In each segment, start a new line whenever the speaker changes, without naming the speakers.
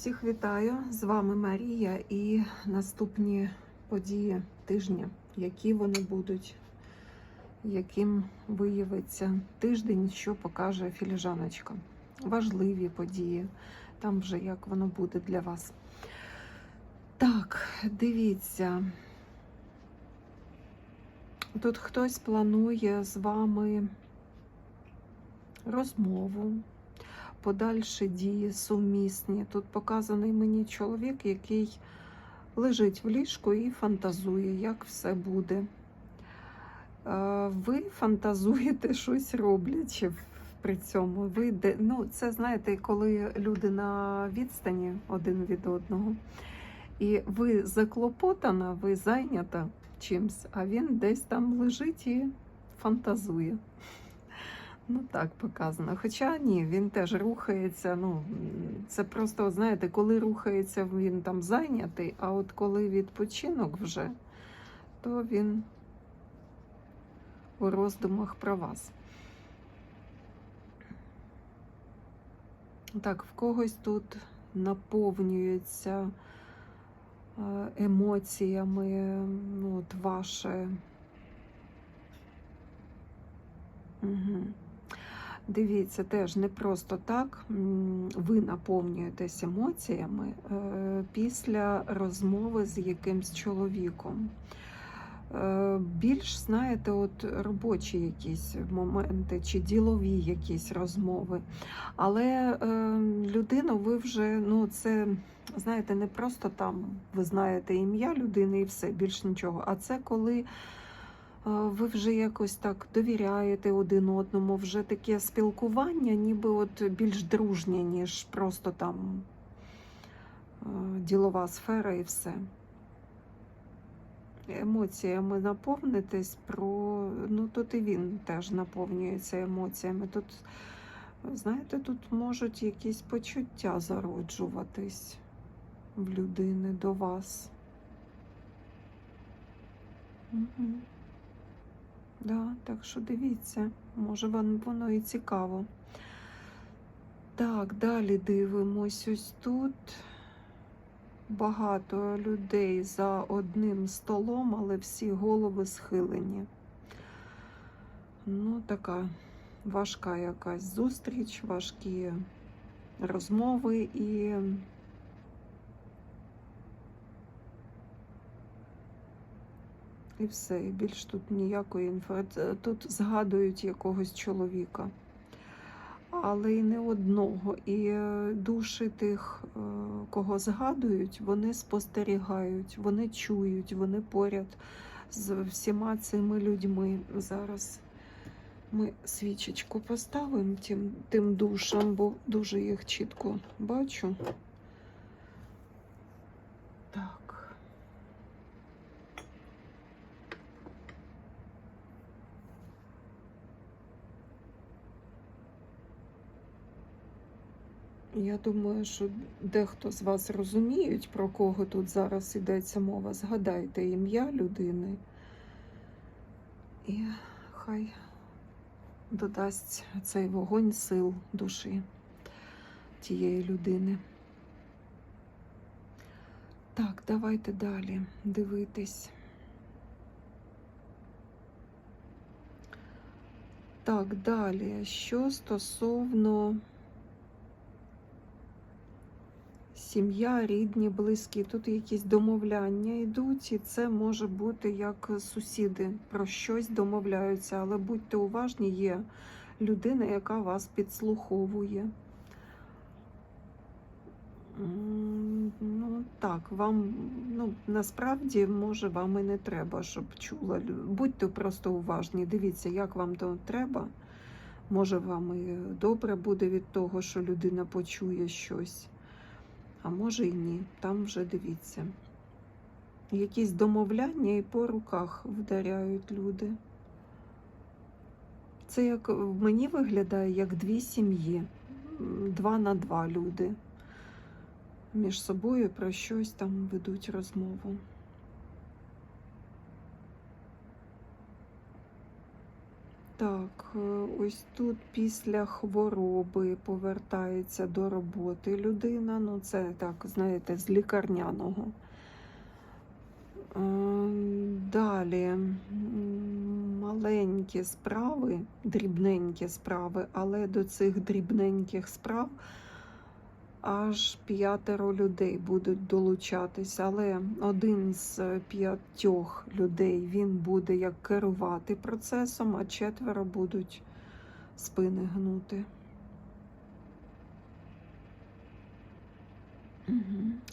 Всіх вітаю! З вами Марія і наступні події тижня, які вони будуть, яким виявиться тиждень, що покаже філіжаночка. Важливі події, там вже як воно буде для вас. Так, дивіться. Тут хтось планує з вами розмову, подальші дії сумісні. Тут показаний мені чоловік, який лежить в ліжку і фантазує, як все буде. Е, Ви фантазуєте щось роблячи при цьому. Ви де, ну, це знаєте, коли люди на відстані один від одного, і ви заклопотана, ви зайнята чимсь, а він десь там лежить і фантазує. Ну так показано. Хоча ні, він теж рухається. Ну це просто, знаєте, коли рухається, він там зайнятий, а от коли відпочинок вже, то він у роздумах про вас. Так, в когось тут наповнюється е, емоціями, ну, от ваше. Угу. Дивіться, теж не просто так ви наповнюєтесь емоціями е, після розмови з якимсь чоловіком. Е, Більш, знаєте, от робочі якісь моменти чи ділові якісь розмови. Але е, людину ви вже, ну, це, знаєте, не просто там ви знаєте ім'я людини і все, більш нічого. А це коли ви вже якось так довіряєте один одному, вже таке спілкування, ніби от більш дружнє, ніж просто там ділова сфера і все. Емоціями наповнитесь про. Ну, тут і він теж наповнюється емоціями. Тут, знаєте, тут можуть якісь почуття зароджуватись в людини до вас. Угу. Да, так що дивіться, може вам воно і цікаво. Так, далі дивимось ось тут. Багато людей за одним столом, але всі голови схилені. Ну, така важка якась зустріч, важкі розмови і. І все, і більш тут ніякої інформації. Тут згадують якогось чоловіка, але й не одного. І е, душі тих, е, кого згадують, вони спостерігають, вони чують, вони поряд з всіма цими людьми. Зараз ми свічечку поставимо тим, тим душам, бо дуже їх чітко бачу. Так. Я думаю, що дехто з вас розуміють, про кого тут зараз йдеться мова. Згадайте ім'я людини, і хай додасть цей вогонь сил душі тієї людини. Так, давайте далі дивитись. Так, далі, що стосовно сім'я, рідні, близькі. Тут якісь домовляння йдуть, і це може бути як сусіди про щось домовляються, але будьте уважні, є людина, яка вас підслуховує. Ну, так, вам ну, насправді, може, вам і не треба, щоб чула. Будьте просто уважні, дивіться, як вам то треба. Може, вам і добре буде від того, що людина почує щось а може і ні, там вже дивіться. Якісь домовляння і по руках вдаряють люди. Це як мені виглядає як дві сім'ї, два на два люди. Між собою про щось там ведуть розмову. Так, е, ось тут після хвороби повертається до роботи людина. Ну, це так, знаєте, з лікарняного. Е, Далі маленькі справи, дрібненькі справи, але до цих дрібненьких справ аж п'ятеро людей будуть долучатись. Але один з п'ятьох людей він буде як керувати процесом, а четверо будуть спини гнути.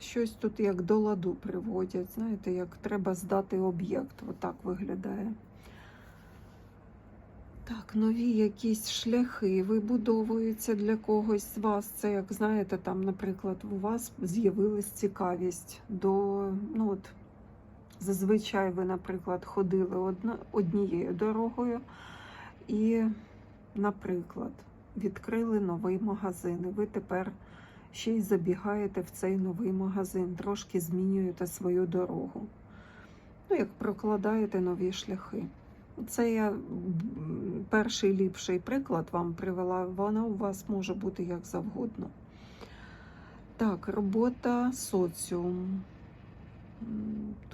Щось тут як до ладу приводять, знаєте, як треба здати об'єкт. Отак виглядає. Так, нові якісь шляхи вибудовуються для когось з вас. Це, як знаєте, там, наприклад, у вас з'явилась цікавість до, ну от, зазвичай ви, наприклад, ходили однією дорогою і, наприклад, відкрили новий магазин. І ви тепер ще й забігаєте в цей новий магазин, трошки змінюєте свою дорогу. Ну, як прокладаєте нові шляхи. Це я перший ліпший приклад вам привела. Вона у вас може бути як завгодно. Так, робота соціум.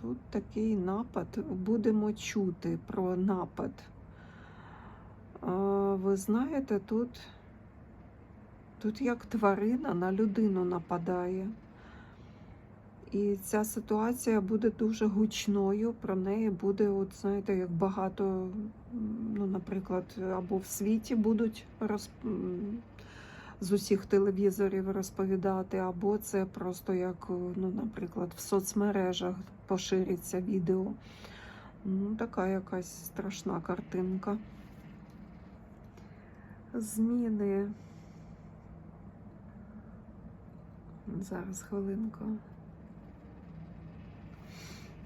Тут такий напад. Будемо чути про напад. Ви знаєте, тут, тут як тварина на людину нападає. І ця ситуація буде дуже гучною. Про неї буде, от знаєте, як багато, ну, наприклад, або в світі будуть роз... з усіх телевізорів розповідати, або це просто як, ну, наприклад, в соцмережах пошириться відео. Ну, така якась страшна картинка. Зміни. Зараз хвилинку.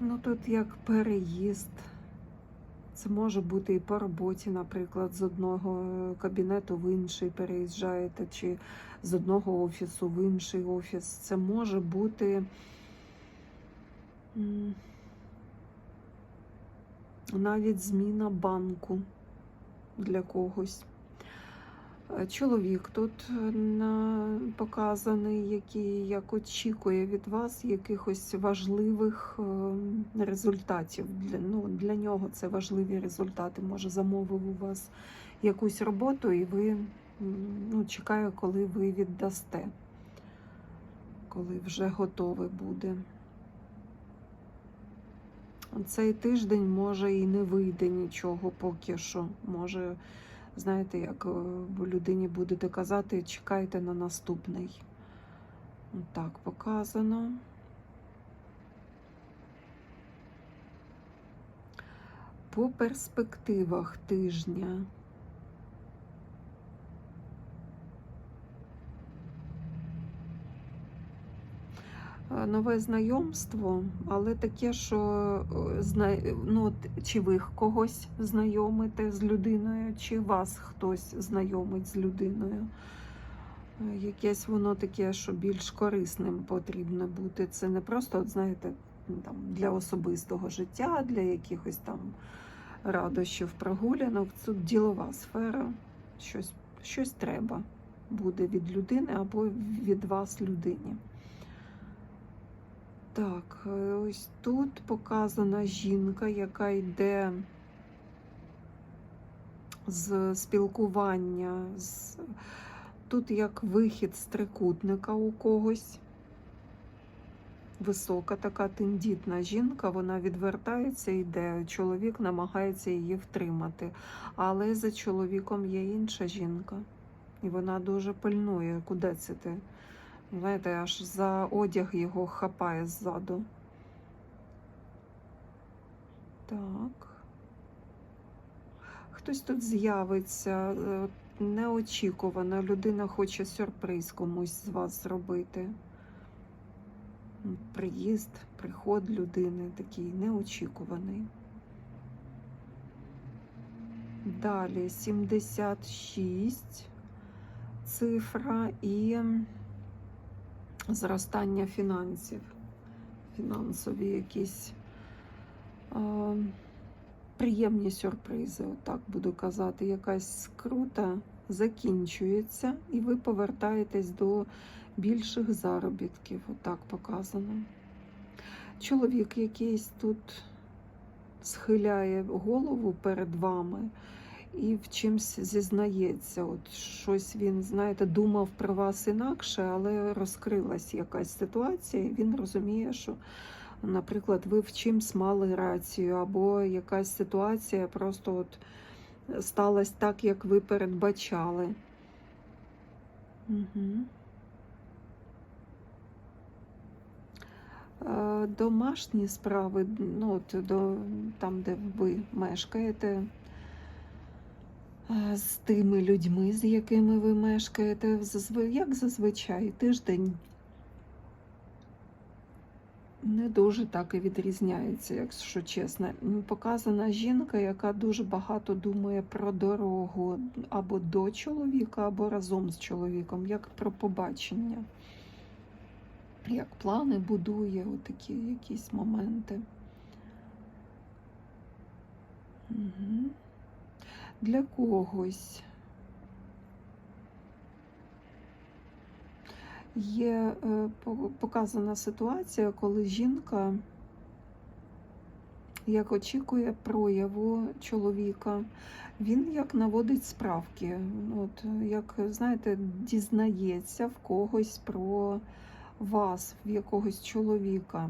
Ну, тут як переїзд. Це може бути і по роботі, наприклад, з одного кабінету в інший переїжджаєте, чи з одного офісу в інший офіс. Це може бути навіть зміна банку для когось. Е, Чоловік тут е, показаний, який як очікує від вас якихось важливих е, результатів. Для, ну, для нього це важливі результати. Може, замовив у вас якусь роботу, і ви ну, чекає, коли ви віддасте, коли вже готове буде. Цей тиждень може і не вийде нічого поки що. Може, знаєте, як е, людині будете казати, чекайте на наступний. Так, показано. По перспективах тижня. Е, Нове знайомство, але таке, що е, ну, чи ви когось знайомите з людиною, чи вас хтось знайомить з людиною. Е, Якесь воно таке, що більш корисним потрібно бути. Це не просто, от, знаєте, ну, там, для особистого життя, для якихось там радощів, прогулянок. Це ділова сфера, щось, щось треба буде від людини або від вас людині. Так, е, ось тут показана жінка, яка йде з спілкування. З... Тут як вихід з трикутника у когось. Висока така тендітна жінка, вона відвертається і йде. Чоловік намагається її втримати. Але за чоловіком є інша жінка. І вона дуже пильнує, куди це ти. Знаєте, аж за одяг його хапає ззаду. Так. Хтось тут з'явиться е, неочікувано. Людина хоче сюрприз комусь з вас зробити. Приїзд, приход людини такий неочікуваний. Далі 76 цифра і зростання фінансів, фінансові якісь. А, приємні сюрпризи, отак буду казати. Якась скрута закінчується, і ви повертаєтесь до більших заробітків. Отак показано. Чоловік якийсь тут схиляє голову перед вами і в чимсь зізнається. От щось він, знаєте, думав про вас інакше, але розкрилась якась ситуація, і він розуміє, що, наприклад, ви в чимсь мали рацію, або якась ситуація просто от сталася так, як ви передбачали. Угу. Домашні справи, ну, от до, там, де ви мешкаєте, з тими людьми, з якими ви мешкаєте, як зазвичай, тиждень не дуже так і відрізняється, якщо чесно. Показана жінка, яка дуже багато думає про дорогу або до чоловіка, або разом з чоловіком, як про побачення як плани будує, отакі якісь моменти. Угу. Для когось є е, показана ситуація, коли жінка як очікує прояву чоловіка, він як наводить справки, от, як, знаєте, дізнається в когось про вас, в якогось чоловіка.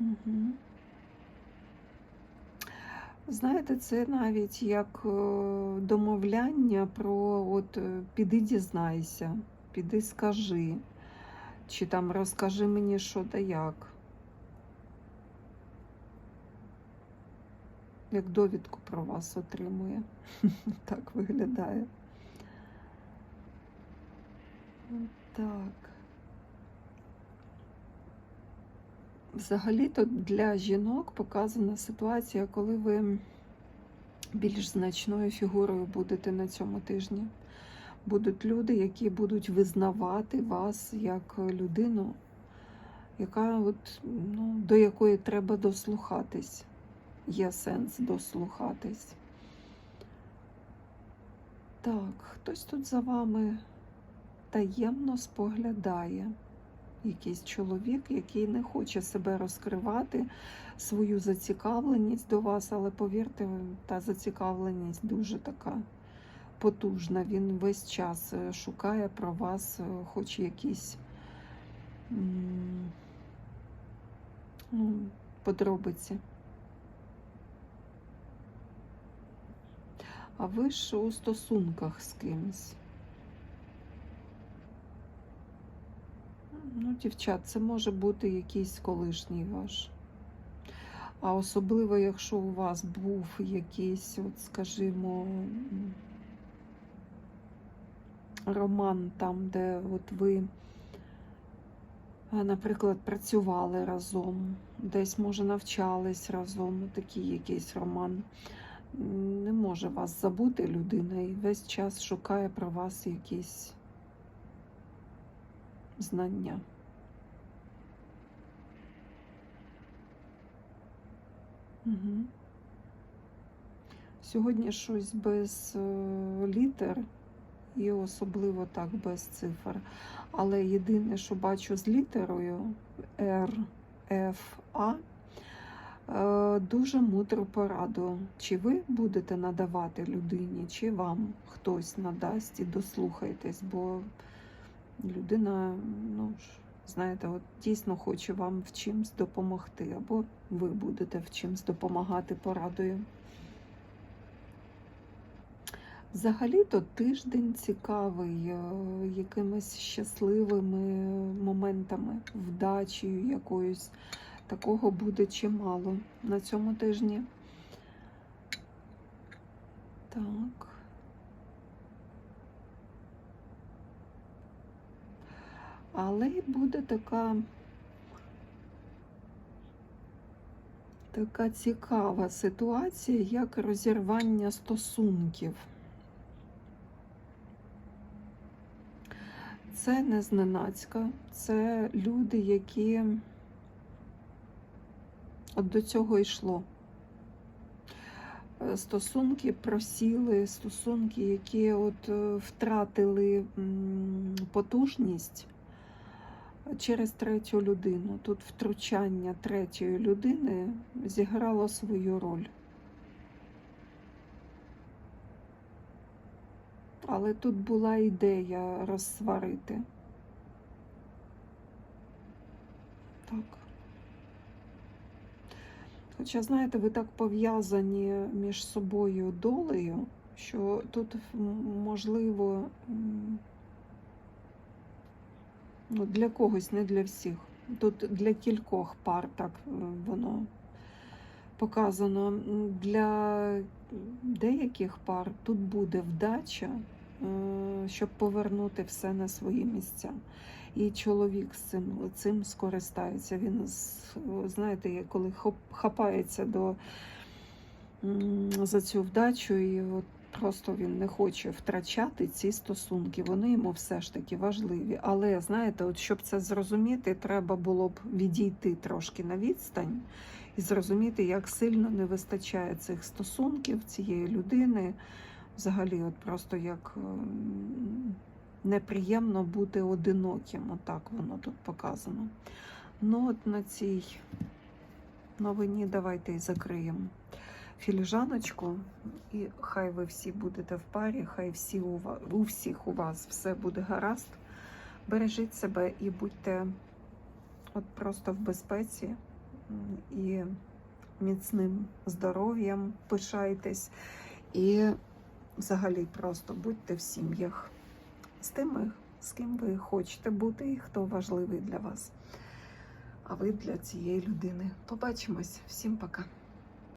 Угу. Знаєте, це навіть як е, домовляння про от е, піди дізнайся, піди скажи, чи там розкажи мені, що та як. Як довідку про вас отримує. Так виглядає. Так. Взагалі-то для жінок показана ситуація, коли ви більш значною фігурою будете на цьому тижні. Будуть люди, які будуть визнавати вас як людину, яка от, ну, до якої треба дослухатись. Є сенс дослухатись. Так, хтось тут за вами таємно споглядає. Якийсь чоловік, який не хоче себе розкривати, свою зацікавленість до вас, але повірте, та зацікавленість дуже така потужна. Він весь час е, шукає про вас, е, хоч якісь ну, подробиці. А ви ж у стосунках з кимось. Ну, дівчат, це може бути якийсь колишній ваш. А особливо, якщо у вас був якийсь, от, скажімо, роман там, де от ви, е, наприклад, працювали разом, десь, може, навчались разом, такий якийсь роман. Не може вас забути людина і весь час шукає про вас якісь знання. Угу. Сьогодні щось без е, літер і особливо так без цифр. Але єдине, що бачу з літерою R, F, A, е, дуже мудру пораду. Чи ви будете надавати людині, чи вам хтось надасть і дослухайтесь, бо людина, ну ж, знаєте, от дійсно хоче вам в чимсь допомогти, або ви будете в чимсь допомагати порадою. Взагалі-то тиждень цікавий, е, якимись щасливими моментами, вдачею якоюсь. Такого буде чимало на цьому тижні. Так. Але буде така, така цікава ситуація, як розірвання стосунків. Це не зненацька, це люди, які От до цього йшло. Е, Стосунки просіли, стосунки, які от е, втратили потужність через третю людину. Тут втручання третьої людини зіграло свою роль. Але тут була ідея розсварити. Так. Хоча, знаєте, ви так пов'язані між собою долею, що тут можливо для когось, не для всіх. Тут для кількох пар так е, воно показано. Для деяких пар тут буде вдача, е, щоб повернути все на свої місця. І чоловік з цим, цим скористається. Він, знаєте, коли хапається до, за цю вдачу, і от просто він не хоче втрачати ці стосунки. Вони йому все ж таки важливі. Але знаєте, от щоб це зрозуміти, треба було б відійти трошки на відстань і зрозуміти, як сильно не вистачає цих стосунків цієї людини. Взагалі, от просто як ем, неприємно бути одиноким. Отак воно тут показано. Ну, от на цій новині давайте і закриємо філіжаночку. І хай ви всі будете в парі, хай всі у, ва- у всіх у вас все буде гаразд. Бережіть себе і будьте от просто в безпеці і міцним здоров'ям пишайтесь. І взагалі просто будьте в сім'ях з тими, з ким ви хочете бути і хто важливий для вас. А ви для цієї людини. Побачимось. Всім пока.